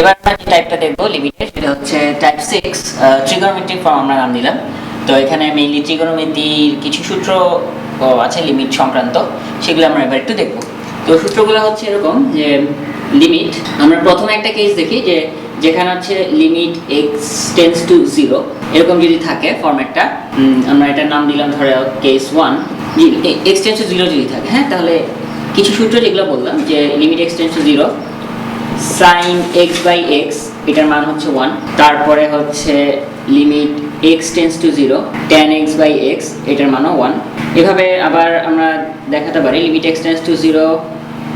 এবার আমরা টাইপটা দেখব লিমিটের সেটা হচ্ছে টাইপ সিক্স ট্রিগোনোমেট্রিক ফর্ম আমরা নাম দিলাম। তো এখানে মেইনলি ট্রিগোনোমেট্রির কিছু সূত্র আছে লিমিট সংক্রান্ত, সেগুলো আমরা এবার একটু দেখব। তো সূত্রগুলো হচ্ছে এরকম যে লিমিট আমরা প্রথমে একটা কেস দেখি যে, যেখানে হচ্ছে limit x tends to zero এরকম যদি থাকে ফর্ম্যাটটা আমরা এটার নাম দিলাম ধরে case one x tends to zero যদি থাকে হ্যাঁ? তাহলে কিছু সূত্র যেগুলো বললাম যে limit x tends to zero sine x by x এটার মান হচ্ছে ওয়ান তারপরে হচ্ছে limit x tends to zero tan x by x এটার মানও ওয়ান এভাবে আবার আমরা দেখাতে পারি limit x tends to zero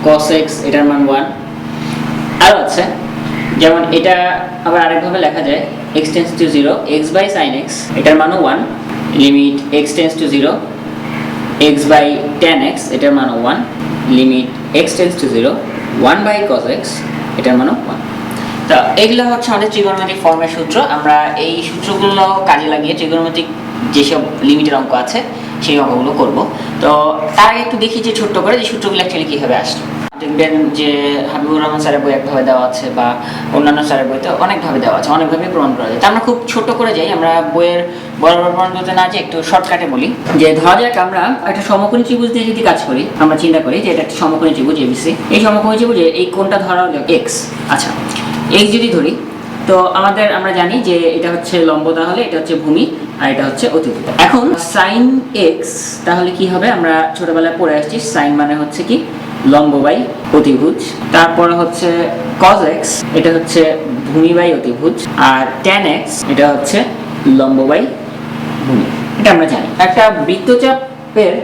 cos x এটার মান ওয়ান আরও আছে, যেমন এটা আবার আরেকভাবে লেখা যায় x tends to zero x by sine x এটার মানও one limit x tends to zero x by tan x এটার মানও one limit x tends to zero one by cos x এটার মানে ওয়ান তো এগুলো হচ্ছে আমাদের ত্রিগোনোমেট্রিক ফর্মের সূত্র। আমরা এই সূত্রগুলো কাজে লাগিয়ে ত্রিগোনোমেট্রিক যেসব লিমিটের অঙ্ক আছে, সেই অঙ্কগুলো করব। তো তার একটু দেখি যে ছোট্ট করে যে সূত্রগুলো অ্যাকচুয়ালি কীভাবে আসলো। দেখবেন যে হাবিবুর রহমান স্যারের বই একভাবে দেওয়া আছে বা অন্যান্য স্যারের বইতে অনেকভাবে দেওয়া আছে অনেকভাবে প্রমাণ করা যায়। তা আমরা খুব ছোট করে যাই, আমরা বইয়ের বড় বড় প্রমাণ করতে না যে একটু শর্টকাটে বলি। যে ধরা যাক আমরা একটা সমকোণী ত্রিভুজ দিয়ে যদি কাজ করি, আমরা চিন্তা করি যে এটা একটা সমকোণী ত্রিভুজ এবিসি এই সমকোণী ত্রিভুজে এই কোণটা ধরা হলো এক্স আচ্ছা এক্স যদি ধরি, তো আমাদের আমরা জানি যে এটা হচ্ছে লম্ব তাহলে, এটা হচ্ছে ভূমি। আর এটা হচ্ছে অতিভুজ এখন সাইন এক্স তাহলে কি হবে? আমরা ছোটবেলায় পড়ে আসছি সাইন মানে হচ্ছে কি? লম্ব বাই অতিভুজ। তারপর হচ্ছে কজ এক্স এটা হচ্ছে ভূমি বাই অতিভুজ। আর ট্যান এক্স এটা হচ্ছে লম্ব বাই ভূমি। এটা আমরা জানি। একটা বৃত্তচাপের,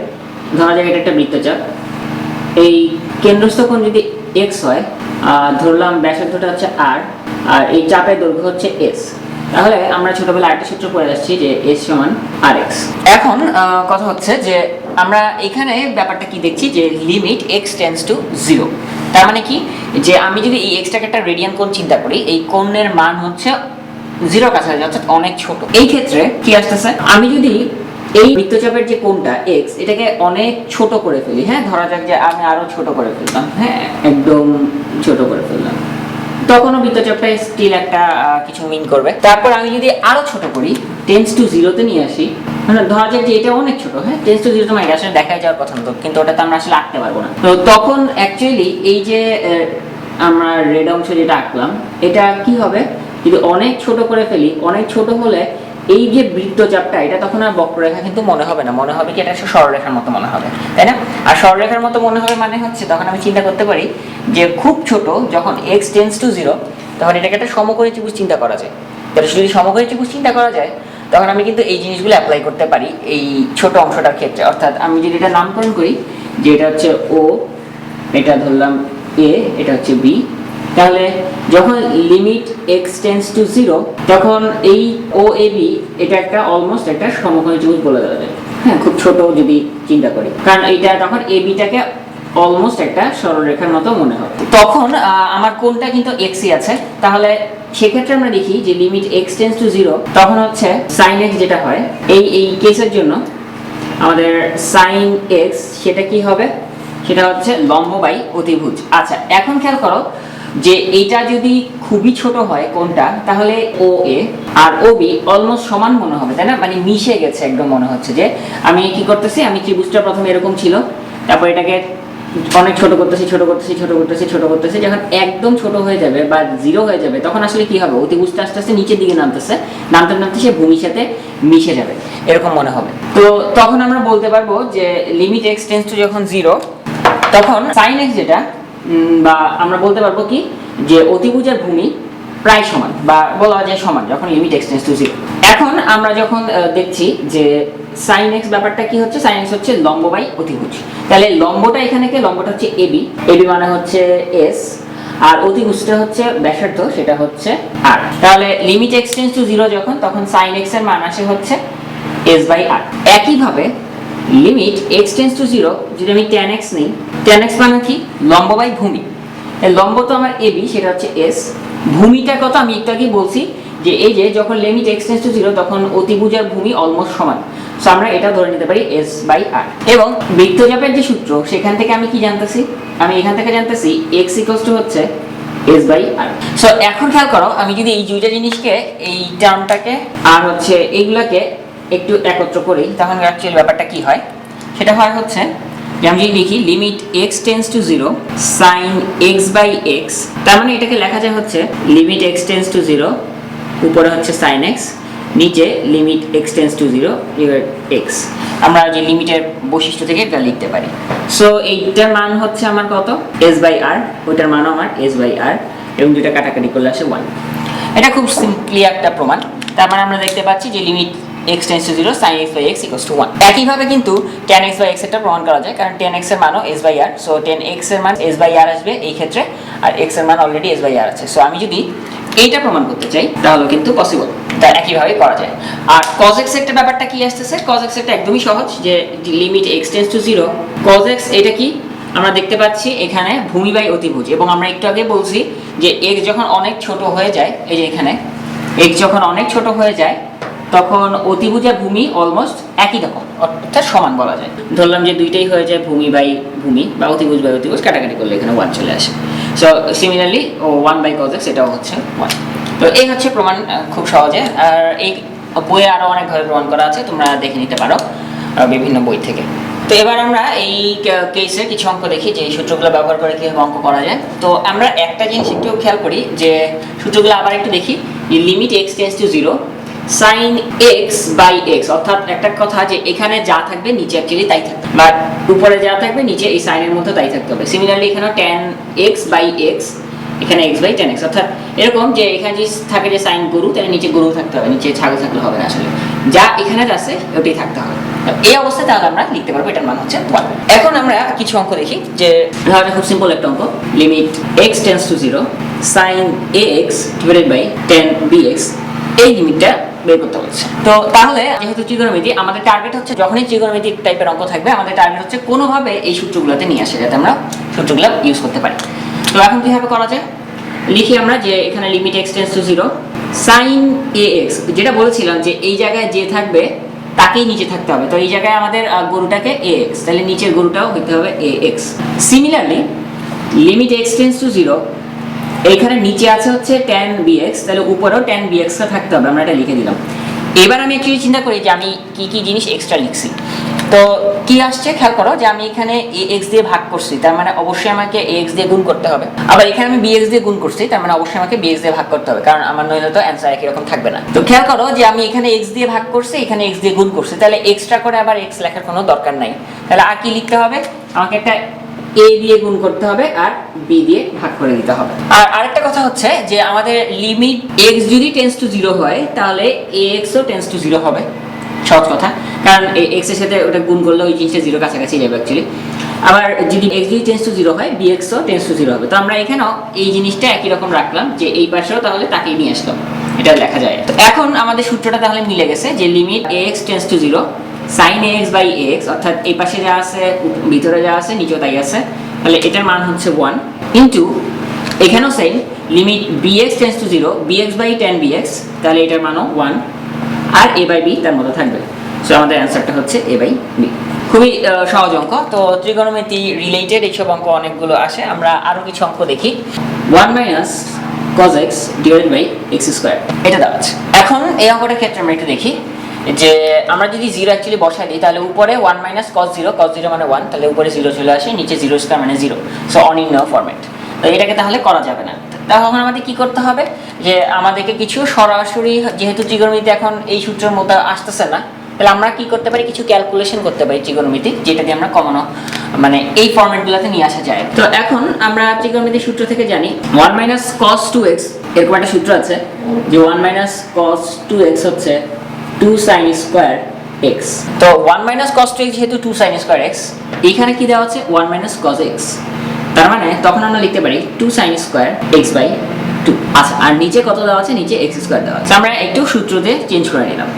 ধরা যাক এটা একটা বৃত্তচাপ। এই কেন্দ্রস্থ কোণ যদি এক্স হয় আর ধরলাম ব্যাসার্ধটা হচ্ছে আর আর এই চাপের দৈর্ঘ্য হচ্ছে এস তাহলে আমরা ছোটবেলায় আরেকটা সূত্র পড়ে যাচ্ছি যে এস সমান আর এক্স এখন কথা হচ্ছে যে আমরা এখানে ব্যাপারটা কি দেখছি যে limit x tends to zero তার মানে কি? যে আমি যদি এই এক্সটাকে একটা রেডিয়ান কোণ চিন্তা করি, এই কোণের মান হচ্ছে জিরো কাছাকাছি, অর্থাৎ অনেক ছোট। এই ক্ষেত্রে কি আসতেছে? আমি যদি এই বৃত্তচাপের যে কোণটা এক্স এটাকে অনেক ছোট করে ফেলি হ্যাঁ? ধরা যাক যে আমি আরও ছোট করে ফেললাম হ্যাঁ? একদম ছোট করে ফেললাম। তখনও বৃত্তচাপটা স্টিল একটা কিছু মিন করবে। তারপর আমি যদি আরও ছোট করি টেন্স টু জিরোতে নিয়ে আসি মানে ধরা যাক যে এটা অনেক ছোট হ্যাঁ? টেন্স টু জিরো তোমার আসলে যাওয়ার তো, কিন্তু ওটাতে আমরা আসলে আঁকতে পারব না। তো তখন অ্যাকচুয়ালি এই যে আমরা রেড অংশ যেটা আঁকলাম এটা কি হবে? যদি অনেক ছোট করে ফেলি অনেক ছোট হলে এই যে বৃত্তচাপটা, এটা তখন আর বক্ররেখা কিন্তু মনে হবে না। মনে হবে কি এটা সরলরেখার মতো মনে হবে, তাই না? আর সরলরেখার মতো মনে হবে মানে হচ্ছে, তখন আমি চিন্তা করতে পারি যে খুব ছোট যখন এক্স টেন্স টু জিরো তখন এটাকে একটা সমকোণী ত্রিভুজ চিন্তা করা যায়। তাহলে যদি সমকোণী ত্রিভুজ চিন্তা করা যায়, তখন আমি কিন্তু এই জিনিসগুলো অ্যাপ্লাই করতে পারি এই ছোট অংশটার ক্ষেত্রে। অর্থাৎ আমি যদি এটা নামকরণ করি, যে এটা হচ্ছে ও এটা ধরলাম এ এটা হচ্ছে বি তাহলে যখন limit x tends to zero তখন এই ও এ বি এটা একটা অলমোস্ট একটা সমকোণী ত্রিভুজ বলে দেওয়া হ্যাঁ খুব ছোট যদি চিন্তা করি। কারণ এটা তখন এ বিটাকে অলমোস্ট একটা সরলরেখার মতো মনে হবে তখন আমার কোনটা কিন্তু এক্সই আছে। তাহলে সেক্ষেত্রে আমরা দেখি যে limit x tends to zero তখন হচ্ছে সাইন এক্স যেটা হয়, এই এই কেসের জন্য আমাদের সাইন এক্স সেটা কি হবে? সেটা হচ্ছে লম্ব বাই অতিভুজ। আচ্ছা এখন খেয়াল করো যে এটা যদি খুবই ছোট হয় কোনটা, তাহলে ও এ আর ও বি অলমোস্ট সমান মনে হবে, তাই না? মানে মিশে গেছে একদম মনে হচ্ছে যে, আমি কি করতেছি? আমি ত্রিভুজটা প্রথমে এরকম ছিল, তারপর এটাকে অনেক ছোট করতেছি ছোট করতেছি ছোট করতেছি ছোট করতেছি, যখন একদম ছোট হয়ে যাবে বা জিরো হয়ে যাবে, তখন আসলে কি হবে? অতিভুজটা আস্তে আস্তে নিচের দিকে নামতেছে, নামতে নামতে সে ভূমির সাথে মিশে যাবে, এরকম মনে হবে। তো তখন আমরা বলতে পারব যে লিমিট এক্স টেন্স টু যখন জিরো তখন সাইন এক্স যেটা বা আমরা বলতে পারব কি যে অতিভুজের ভূমি প্রায় সমান, বা বলা যায় সমান যখন limit x tends to zero এখন আমরা যখন দেখছি যে সাইন এক্স ব্যাপারটা কি হচ্ছে সাইন এক্স হচ্ছে লম্ব বাই অতিভুজ। তাহলে লম্বটা এখানে কি? লম্বটা হচ্ছে এবি এবি মানে হচ্ছে এস আর অতিভুজটা হচ্ছে ব্যাসার্ধ, সেটা হচ্ছে আর তাহলে limit x tends to zero যখন, তখন সাইন এক্সের মান আসে হচ্ছে এস বাই আর একইভাবে limit x tends to zero যদি আমি টেন এক্স নিই। টেন এক্স মানে কি? লম্ব বাই ভূমি। লম্ব তো আমার এবি সেটা হচ্ছে এস ভূমিটা কত? আমি একটু আগেই বলছি যে এই যে যখন limit x tends to zero তখন অতিভুজার ভূমি অলমোস্ট সমান। সো আমরা এটা ধরে নিতে পারি এস বাই আর এবং বৃত্তচাপের যে সূত্র, সেখান থেকে আমি কি জানতেছি? আমি এখান থেকে জানতেছি এক্স ইকোয়াস টু হচ্ছে এস বাই আর সো এখন খেয়াল করো, আমি যদি এই দুইটা জিনিসকে, এই টার্মটাকে আর হচ্ছে এইগুলাকে একটু একত্র করি তখন অ্যাকচুয়ালি ব্যাপারটা কি হয়? সেটা হয় হচ্ছে, যে আমি যদি লিখি limit x tends to zero sine x by x তার মানে এটাকে লেখা যায় হচ্ছে limit x tends to zero উপরে হচ্ছে সাইন এক্স নিচে limit x tends to zero x আমরা যে লিমিটের বৈশিষ্ট্য থেকে এটা লিখতে পারি। সো এইটার মান হচ্ছে আমার কত? এস বাই আর ওইটার মানও আমার এস বাই আর এবং দুটা কাটাকাটি করলে আসে ওয়ান এটা খুব সিম্পলি একটা প্রমাণ। তার মানে আমরা দেখতে পাচ্ছি যে limit x tends to zero sine x by x equals to one একইভাবে কিন্তু টেন এক্স বাই এক্স এটা প্রমাণ করা যায়, কারণ টেন এক্সের মানও S by R so tan এক্সের মান এস বাই আর আসবে এই ক্ষেত্রে, আর এক্সের মান অলরেডি এস বাই আর আছে। সো আমি যদি এইটা প্রমাণ করতে চাই, তাহলে কিন্তু পসিবল তা একইভাবে করা যায়। আর cos x একটা ব্যাপারটা কি আসতেছে? cos x একটা একদমই সহজ, যে limit x tends to zero cos x এটা কি? আমরা দেখতে পাচ্ছি এখানে ভূমি বাই অতিভুজ, এবং আমরা একটু আগে বলছি যে x যখন অনেক ছোট হয়ে যায়, এই যে এখানে, x যখন অনেক ছোট হয়ে যায় তখন অতিভুজ ভূমি অলমোস্ট একই রকম, অর্থাৎ সমান বলা যায়। ধরলাম যে দুইটাই হয়ে যায় ভূমি বাই ভূমি, বা অতিভুজ বাই অতিভুজ কাটাকাটি করলে এখানে ওয়ান চলে আসে। So similarly one by cos সেটাও হচ্ছে ওয়ান তো এই হচ্ছে প্রমাণ খুব সহজে। আর এই বইয়ে আরও অনেকভাবে প্রমাণ করা আছে, তোমরা দেখে নিতে পারো বিভিন্ন বই থেকে। তো এবার আমরা এই কেসে কিছু অঙ্ক দেখি, যে এই সূত্রগুলো ব্যবহার করে কীভাবে অঙ্ক করা যায়। তো আমরা একটা জিনিস একটু খেয়াল করি, যে সূত্রগুলো আবার একটু দেখি limit x tends to zero sine x by x অর্থাৎ একটা কথা যে এখানে যা থাকবে নিচে অ্যাকচুয়ালি তাই থাকবে। বা উপরে যা থাকবে, নিচে এই সাইনের মধ্যে তাই থাকতে হবে। সিমিলারলি এখানে টেন এক্স বাই এক্স এখানে এক্স বাই টেন এক্স অর্থাৎ এরকম যে এখানে যে থাকে যে সাইন গরু, তাহলে নিচে গরু থাকতে হবে, নিচে ছাগল থাকলে হবে না আসলে। যা এখানে আছে, ওটাই থাকতে হবে। এই অবস্থায় তাহলে আমরা লিখতে পারব, এটার মান হচ্ছে ওয়ান এখন আমরা কিছু অঙ্ক দেখি, যে ধরো খুব সিম্পল একটা অঙ্ক। Limit x tends to zero sine A x divided by tan B x এই লিমিটটা বের করতে বলছে। তো তাহলে যেহেতু ত্রিকোণমিতি, আমাদের টার্গেট হচ্ছে যখনই ত্রিকোণমিতি টাইপের অঙ্ক থাকবে, আমাদের টার্গেট হচ্ছে কোনোভাবে এই সূত্রগুলোতে নিয়ে আসে, যাতে আমরা সূত্রগুলো ইউজ করতে পারি। তো এখন কীভাবে করা যায়? লিখি আমরা যে এখানে limit x tends to zero sine A x যেটা বলেছিলাম যে এই জায়গায় যে থাকবে, তাকেই নিচে থাকতে হবে। তো এই জায়গায় আমাদের গরুটাকে এ এক্স তাহলে নিচের গরুটাও হইতে হবে A x similarly limit x tends to zero এইখানে নিচে আছে হচ্ছে টেন বিএক্স তাহলে উপরেও টেন বিএক্সটা থাকতে হবে, আমরা এটা লিখে দিলাম। এবার আমি অ্যাকচুয়ালি চিন্তা করি যে আমি কি কি জিনিস এক্সট্রা লিখছি। তো কি আসছে? খেয়াল করো যে আমি এখানে এ এক্স দিয়ে ভাগ করছি, তার মানে অবশ্যই আমাকে এ এক্স দিয়ে গুণ করতে হবে। আবার এখানে আমি বিএক্স দিয়ে গুণ করছি, তার মানে অবশ্যই আমাকে বিএক্স দিয়ে ভাগ করতে হবে, কারণ আমার নইলে তো অ্যান্সার একই রকম থাকবে না। তো খেয়াল করো যে আমি এখানে এক্স দিয়ে ভাগ করছি, এখানে এক্স দিয়ে গুণ করছি, তাহলে এক্সট্রা করে আবার এক্স লেখার কোনো দরকার নাই। তাহলে আর কি লিখতে হবে? আমাকে একটা এ দিয়ে গুণ করতে হবে আর বি দিয়ে ভাগ করে দিতে হবে। আর আরেকটা কথা হচ্ছে যে আমাদের লিমিট এক্স যদি টেন্স টু জিরো হয়, তাহলে এ এক্সও টেন্স টু জিরো হবে। সহজ কথা। কারণ এক্সের সাথে ওটা গুণ করলে ওই জিনিসটা জিরো কাছাকাছি যাবে অ্যাকচুয়ালি আবার যদি এক্স যদি টেন্স টু জিরো হয় বি টেন্স টু জিরো হবে। তো আমরা এখানেও এই জিনিসটা একই রকম রাখলাম যে এই পাশেও তাহলে তাকেই নিয়ে আসলাম। এটা লেখা যায়। এখন আমাদের সূত্রটা তাহলে মিলে গেছে যে limit A x tends to zero sine x by x অর্থাৎ এই পাশে যা আছে, ভিতরে যা আছে, নিচেও তাই আছে, তাহলে এটার মান হচ্ছে ওয়ান ইন্টু এখানেও same limit B x tends to zero B x by tan B x তাহলে এটার মানও ওয়ান আর এ বাই বি তার মতো থাকবে। সো আমাদের অ্যান্সারটা হচ্ছে এ বাই বি খুবই সহজ অঙ্ক। তো ত্রিগোণমিতি রিলেটেড এইসব অঙ্ক অনেকগুলো আসে, আমরা আরও কিছু অঙ্ক দেখি। One minus cos x divided by x square এটা দেওয়া আছে। এখন এই অঙ্কটার ক্ষেত্রে আমরা একটু দেখি। যে আমরা যদি জিরো অ্যাকচুয়ালি বসাই দিই, তাহলে উপরে one minus cos zero cos zero মানে ওয়ান তাহলে উপরে জিরো চলে আসে, নিচে জিরো স্কোয়ার মানে জিরো সো অনির্ণ ফরম্যাট তো এটাকে তাহলে করা যাবে না। তখন আমাদের কি করতে হবে? যে আমাদেরকে কিছু সরাসরি যেহেতু ত্রিগোণমিতি এখন এই সূত্রের মধ্যে আসতেছে না, তাহলে আমরা কি করতে পারি? কিছু ক্যালকুলেশন করতে পারি ত্রিগোণমিতি যেটা দিয়ে আমরা কমানো মানে এই ফরম্যাটগুলোতে নিয়ে আসা যায়। তো এখন আমরা ত্রিগোণমিতির সূত্র থেকে জানি one minus cos two x এরকম একটা সূত্র আছে, যে one minus cos two x হচ্ছে টু সাইন স্কোয়ার এক্স তো ওয়ান মাইনাস কস টু যেহেতু টু সাইন স্কোয়ার এক্স এইখানে কি দেওয়া হচ্ছে ওয়ান মাইনাস কস এক্স তার মানে তখন আমরা লিখতে পারি two sine square x by আচ্ছা আর নিচে কত দেওয়া আছে? নিচে এক্স স্কোয়ার দেওয়া আছে। আমরা একটু সূত্র দিয়ে চেঞ্জ করে নিলাম।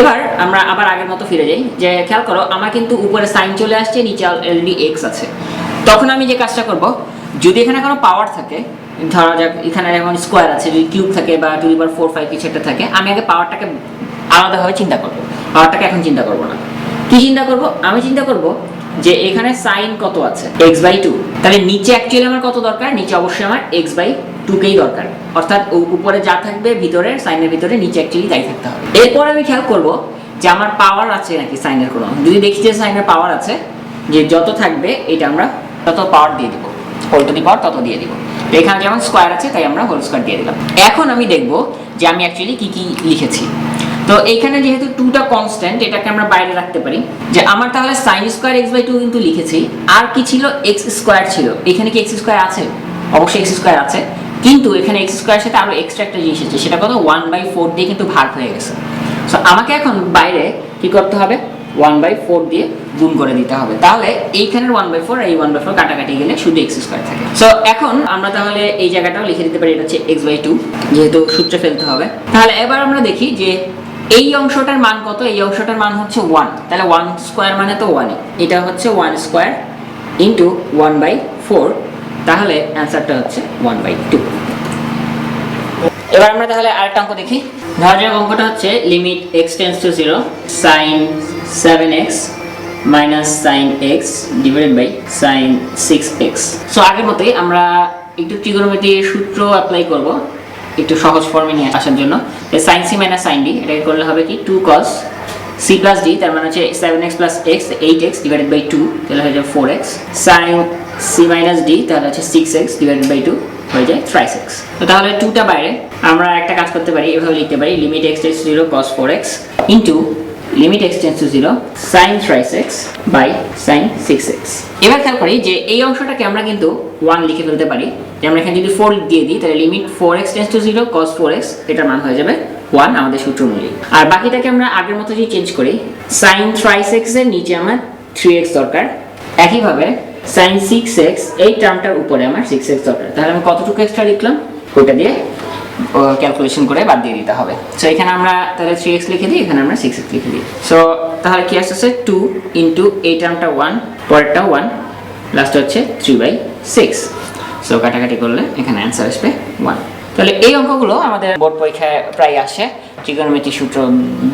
এবার আমরা আবার আগের মতো ফিরে যাই। যে খেয়াল করো, আমার কিন্তু উপরে সাইন চলে আসছে, নিচে অলরেডি এক্স আছে। তখন আমি যে কাজটা করব, যদি এখানে কোনো পাওয়ার থাকে, ধরা যাক এখানে যেমন স্কোয়ার আছে, যদি কিউব থাকে বা টু ফোর ফাইভ কিছু একটা থাকে, আমি আগে পাওয়ারটাকে আলাদাভাবে চিন্তা করব। পাওয়ারটাকে এখন চিন্তা করব না। কি চিন্তা করব? আমি চিন্তা করব যে এখানে সাইন কত আছে? এক্স বাই টু তাহলে নিচে অ্যাকচুয়ালি আমার কত দরকার? নিচে অবশ্যই আমার এক্স বাই টুকেই দরকার। অর্থাৎ উপরে যা থাকবে ভিতরে সাইনের ভিতরে, নিচে অ্যাকচুয়ালি তাই থাকতে হবে। এরপর আমি খেয়াল করব যে আমার পাওয়ার আছে নাকি সাইনের কোনো। যদি দেখি যে সাইনের পাওয়ার আছে, যে যত থাকবে, এটা আমরা তত পাওয়ার দিয়ে দিব। হোল টু দি পাওয়ার তত দিয়ে দিব। এখানে যেমন স্কোয়ার আছে, তাই আমরা হোল স্কোয়ার দিয়ে দিলাম। এখন আমি দেখব যে আমি অ্যাকচুয়ালি কি কি লিখেছি। তো এইখানে যেহেতু টুটা কনস্ট্যান্ট এটাকে আমরা বাইরে রাখতে পারি। যে আমার তাহলে sine square x by two কিন্তু লিখেছি। আর কি ছিল? এক্স স্কোয়ার ছিল। এখানে কি এক্স স্কোয়ার আছে? অবশ্যই এক্স স্কোয়ার আছে। কিন্তু এখানে এক্স স্কোয়ারের সাথে আরও এক্সট্রা একটা জিনিস আছে। সেটা কত? ওয়ান বাই ফোর দিয়ে কিন্তু ভাগ হয়ে গেছে। সো আমাকে এখন বাইরে কি করতে হবে? ওয়ান বাই ফোর দিয়ে গুণ করে দিতে হবে। তাহলে এইখানের ওয়ান বাই ফোর এই ওয়ান বাই ফোর কাটাকাটি গেলে শুধু এক্স স্কোয়ার থাকে। সো এখন আমরা তাহলে এই জায়গাটাও লিখে দিতে পারি। এটা হচ্ছে এক্স বাই টু যেহেতু সূত্রে ফেলতে হবে। তাহলে এবার আমরা দেখি যে এই অংশটার মান কত? এই অংশটার মান হচ্ছে ওয়ান তাহলে ওয়ান স্কোয়ার মানে তো ওয়ানই এটা হচ্ছে one square into one by four তাহলে অ্যান্সারটা হচ্ছে ওয়ান বাই টু এবার আমরা তাহলে আরেকটা অঙ্ক দেখি। ধরা যাক অঙ্কটা হচ্ছে limit x tends to zero sine seven x minus sine x divided by sine six x so আগের মতোই আমরা একটু ত্রিগোণমিতির সূত্র অ্যাপ্লাই করব। একটু সহজ ফর্মে নিয়ে আসার জন্য। Sine C minus sine D এটাকে করলে হবে কি? Two cos C plus D তার মানে হচ্ছে seven x plus x eight x divided by two তাহলে হয়ে যাবে four x sine C minus D তাহলে হচ্ছে six x divided by two হয়ে যায় থ্রাইস এক্স তো তাহলে টুটা বাইরে, আমরা একটা কাজ করতে পারি, এভাবে লিখতে পারি limit x x zero cos four x into limit x tends to zero sine thrice x by sine six x এবার খেয়াল করি যে এই অংশটাকে আমরা কিন্তু ওয়ান লিখে ফেলতে পারি। যে আমরা এখানে যদি ফোর দিয়ে দিই, তাহলে limit four x to zero cos four x এটার মান হয়ে যাবে ওয়ান আমাদের সূত্র অনুযায়ী আর বাকিটাকে আমরা আগের মতো যদি চেঞ্জ করি সাইন থ্রাইস এক্সের নিচে আমার থ্রি এক্স দরকার। একইভাবে সাইন সিক্স এক্স এই টার্মটার উপরে আমার সিক্স এক্স দরকার। তাহলে আমি কতটুকু এক্সট্রা লিখলাম? ওইটা দিয়ে ক্যালকুলেশন করে বাদ দিয়ে দিতে হবে। সো এখানে আমরা তাহলে থ্রি এক্স লিখে দিই, এখানে আমরা সিক্স এক্স লিখে দিই। সো তাহলে কি আসতেছে? টু ইন্টু এই টার্মটা ওয়ান পরেরটা ওয়ান লাস্ট হচ্ছে থ্রি বাই সিক্স সো কাটাকাটি করলে এখানে অ্যান্সার আসবে ওয়ান তাহলে এই অঙ্কগুলো আমাদের বোর্ড পরীক্ষায় প্রায় আসে। ট্রিগোনোমেট্রি সূত্র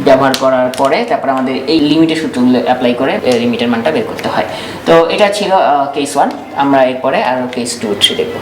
ব্যবহার করার পরে, তারপর আমাদের এই লিমিটের সূত্রগুলো অ্যাপ্লাই করে লিমিটের মানটা বের করতে হয়। তো, এটা ছিল কেস ওয়ান আমরা এরপরে আরও কেস টু থ্রি দেখব।